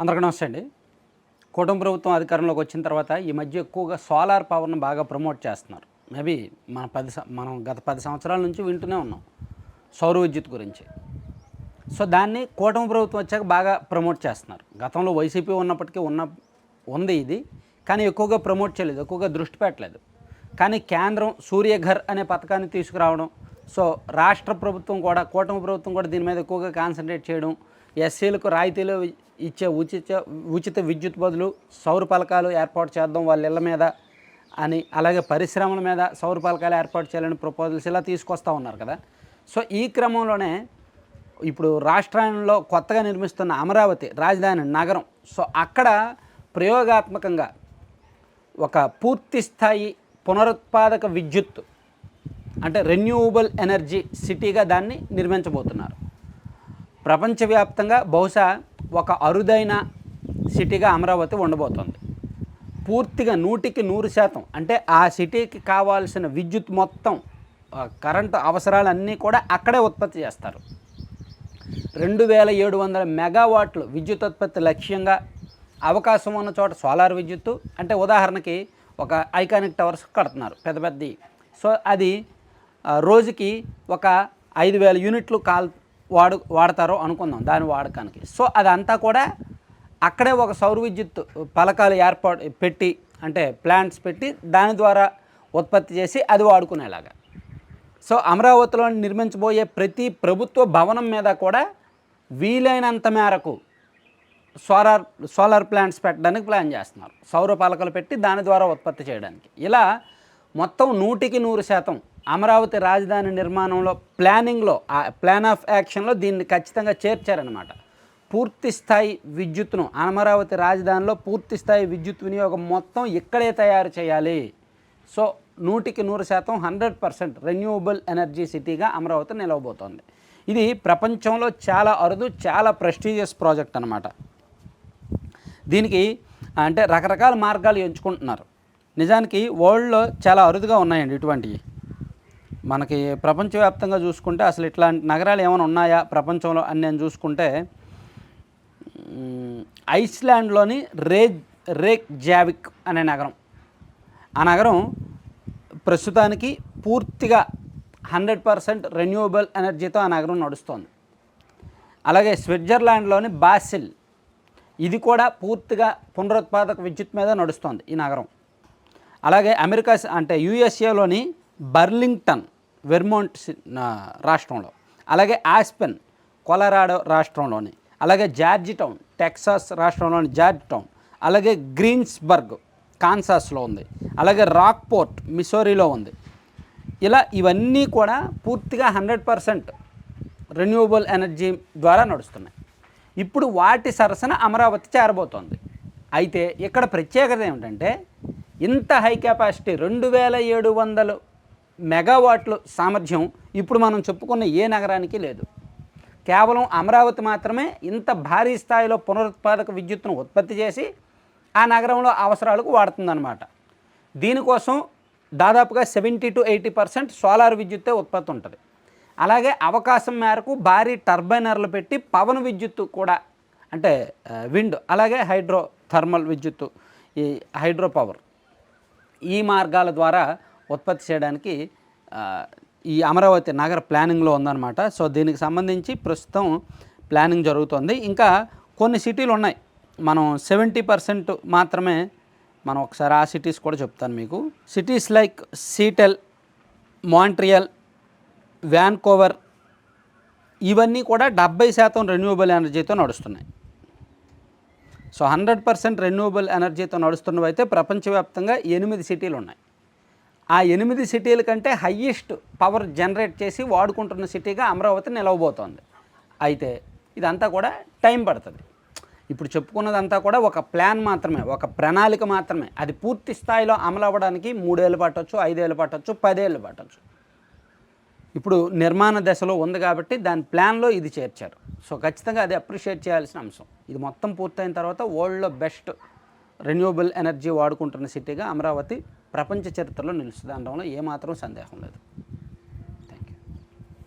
అందరికీ నమస్తే అండి. కుటుంబ ప్రభుత్వం అధికారంలోకి వచ్చిన తర్వాత ఈ మధ్య ఎక్కువగా సోలార్ పవర్ను బాగా ప్రమోట్ చేస్తున్నారు. మేబీ మన పది మనం గత పది సంవత్సరాల నుంచి వింటూనే ఉన్నాం సౌర విద్యుత్ గురించి. సో దాన్ని కూటమి ప్రభుత్వం వచ్చాక బాగా ప్రమోట్ చేస్తున్నారు. గతంలో వైసీపీ ఉన్నప్పటికీ ఉన్న ఉంది ఇది కానీ ఎక్కువగా ప్రమోట్ చేయలేదు ఎక్కువగా దృష్టి పెట్టలేదు. కానీ కేంద్రం సూర్యఘర్ అనే పథకాన్ని తీసుకురావడం సో రాష్ట్ర ప్రభుత్వం కూడా కూటమి ప్రభుత్వం కూడా దీని మీద ఎక్కువగా కాన్సన్ట్రేట్ చేయడం ఎస్సీలకు రాయితీలు ఇచ్చే ఉచిత ఉచిత విద్యుత్ బదులు సౌర పలకాలు ఏర్పాటు చేద్దాం వాళ్ళ ఇళ్ళ మీద అని అలాగే పరిశ్రమల మీద సౌర పలకాలు ఏర్పాటు చేయాలని ప్రపోజల్స్ ఇలా తీసుకొస్తూ ఉన్నారు కదా. సో ఈ క్రమంలోనే ఇప్పుడు రాష్ట్రంలో కొత్తగా నిర్మిస్తున్న అమరావతి రాజధాని నగరం సో అక్కడ ప్రయోగాత్మకంగా ఒక పూర్తి స్థాయి పునరుత్పాదక విద్యుత్ అంటే రెన్యూవబుల్ ఎనర్జీ సిటీగా దాన్ని నిర్మించబోతున్నారు. ప్రపంచవ్యాప్తంగా బహుశా ఒక అరుదైన సిటీగా అమరావతి ఉండబోతోంది. పూర్తిగా నూటికి నూరు శాతం అంటే ఆ సిటీకి కావాల్సిన విద్యుత్ మొత్తం కరెంటు అవసరాలన్నీ కూడా అక్కడే ఉత్పత్తి చేస్తారు. రెండు వేల ఏడు వందల మెగావాట్లు విద్యుత్ ఉత్పత్తి లక్ష్యంగా అవకాశం ఉన్న చోట సోలార్ విద్యుత్తు అంటే ఉదాహరణకి ఒక ఐకానిక్ టవర్స్ కడుతున్నారు పెద్ద పెద్దవి సో అది రోజుకి ఒక ఐదు వేల యూనిట్లు కాల్ వాడు వాడతారో అనుకుందాం దాని వాడకానికి. సో అదంతా కూడా అక్కడే ఒక సౌర విద్యుత్ పలకాలు ఏర్పాటు పెట్టి అంటే ప్లాంట్స్ పెట్టి దాని ద్వారా ఉత్పత్తి చేసి అది వాడుకునేలాగా. సో అమరావతిలో నిర్మించబోయే ప్రతి ప్రభుత్వ భవనం మీద కూడా వీలైనంత మేరకు సోలార్ సోలార్ ప్లాంట్స్ పెట్టడానికి ప్లాన్ చేస్తున్నారు. సౌర పలకలు పెట్టి దాని ద్వారా ఉత్పత్తి చేయడానికి. ఇలా మొత్తం నూటికి నూరు శాతం అమరావతి రాజధాని నిర్మాణంలో ప్లానింగ్లో ఆ ప్లాన్ ఆఫ్ యాక్షన్లో దీన్ని ఖచ్చితంగా చేర్చారనమాట పూర్తి స్థాయి విద్యుత్ను అమరావతి రాజధానిలో పూర్తి స్థాయి విద్యుత్ వినియోగం మొత్తం ఇక్కడే తయారు చేయాలి. సో నూటికి నూరు శాతం హండ్రెడ్ పర్సెంట్ రెన్యూవబుల్ ఎనర్జీ సిటీగా అమరావతి నిలవబోతోంది. ఇది ప్రపంచంలో చాలా అరుదు చాలా ప్రెస్టీజియస్ ప్రాజెక్ట్ అనమాట దీనికి అంటే రకరకాల మార్గాలు ఎంచుకుంటున్నారు. నిజానికి వరల్డ్లో చాలా అరుదుగా ఉన్నాయండి ఇటువంటివి మనకి ప్రపంచవ్యాప్తంగా చూసుకుంటే అసలు ఇట్లాంటి నగరాలు ఏమైనా ఉన్నాయా ప్రపంచంలో అని నేను చూసుకుంటే ఐస్లాండ్లోని రే రేక్ జావిక్ అనే నగరం. ఆ నగరం ప్రస్తుతానికి పూర్తిగా హండ్రెడ్ పర్సెంట్ రెన్యూవబుల్ ఎనర్జీతో ఆ నగరం నడుస్తోంది. అలాగే స్విట్జర్లాండ్లోని బాసిల్ ఇది కూడా పూర్తిగా పునరుత్పాదక విద్యుత్ మీద నడుస్తోంది ఈ నగరం. అలాగే అమెరికా అంటే యుఎస్ఏలోని బర్లింగ్టన్ వెర్మోంట్ రాష్ట్రంలో అలాగే ఆస్పెన్ కొలరాడో రాష్ట్రంలోని అలాగే జార్జి టౌన్ టెక్సాస్ రాష్ట్రంలోని జార్జ్ టౌన్ అలాగే గ్రీన్స్బర్గ్ కాన్సాస్లో ఉంది అలాగే రాక్పోర్ట్ మిసోరీలో ఉంది. ఇలా ఇవన్నీ కూడా పూర్తిగా హండ్రెడ్ పర్సెంట్ రెన్యూవబుల్ ఎనర్జీ ద్వారా నడుస్తున్నాయి. ఇప్పుడు వాటి సరసన అమరావతి చేరబోతోంది. అయితే ఇక్కడ ప్రత్యేకత ఏమిటంటే ఇంత హై కెపాసిటీ రెండు వేల ఏడు వందలు మెగావాట్లు సామర్థ్యం ఇప్పుడు మనం చెప్పుకున్న ఏ నగరానికి లేదు. కేవలం అమరావతి మాత్రమే ఇంత భారీ స్థాయిలో పునరుత్పాదక విద్యుత్తును ఉత్పత్తి చేసి ఆ నగరంలో అవసరాలకు వాడుతుందన్నమాట. దీనికోసం దాదాపుగా seventy to eighty percent solar విద్యుత్తే ఉత్పత్తి ఉంటుంది. అలాగే అవకాశం మేరకు భారీ టర్బైనర్లు పెట్టి పవన విద్యుత్తు కూడా అంటే విండ్ అలాగే హైడ్రో థర్మల్ విద్యుత్తు ఈ హైడ్రో పవర్ ఈ మార్గాల ద్వారా ఉత్పత్తి చేయడానికి ఈ అమరావతి నగర ప్లానింగ్లో ఉందన్నమాట. సో దీనికి సంబంధించి ప్రస్తుతం ప్లానింగ్ జరుగుతుంది. ఇంకా కొన్ని సిటీలు ఉన్నాయి. మనం సెవెంటీ పర్సెంట్ మాత్రమే మనం ఒకసారి ఆ సిటీస్ కూడా చెప్తాను మీకు. Cities like Seattle Montreal Vancouver ఇవన్నీ కూడా డెబ్బై శాతం రెన్యూవబుల్ ఎనర్జీతో నడుస్తున్నాయి. సో హండ్రెడ్ పర్సెంట్ రెన్యూవబుల్ ఎనర్జీతో నడుస్తున్నవైతే ప్రపంచవ్యాప్తంగా ఎనిమిది సిటీలు ఉన్నాయి ఆ ఎనిమిది సిటీల కంటే హయ్యెస్ట్ పవర్ జనరేట్ చేసి వాడుకుంటున్న సిటీగా అమరావతి నిలవబోతోంది. అయితే ఇదంతా కూడా టైం పడుతుంది. ఇప్పుడు చెప్పుకున్నదంతా కూడా ఒక ప్లాన్ మాత్రమే ఒక ప్రణాళిక మాత్రమే. అది పూర్తి స్థాయిలో అమలు అవ్వడానికి మూడేళ్ళు పట్టొచ్చు ఐదేళ్ళు పట్టొచ్చు పదేళ్ళు పట్టొచ్చు. ఇప్పుడు నిర్మాణ దశలో ఉంది కాబట్టి దాని ప్లాన్లో ఇది చేర్చారు. సో ఖచ్చితంగా అది అప్రిషియేట్ చేయాల్సిన అంశం. ఇది మొత్తం పూర్తయిన తర్వాత వరల్డ్లో బెస్ట్ రెన్యూవబుల్ ఎనర్జీ వాడుకుంటున్న సిటీగా అమరావతి ప్రపంచ చరిత్రలో నిలుస్తుంది అనడంలో ఏమాత్రం సందేహం లేదు.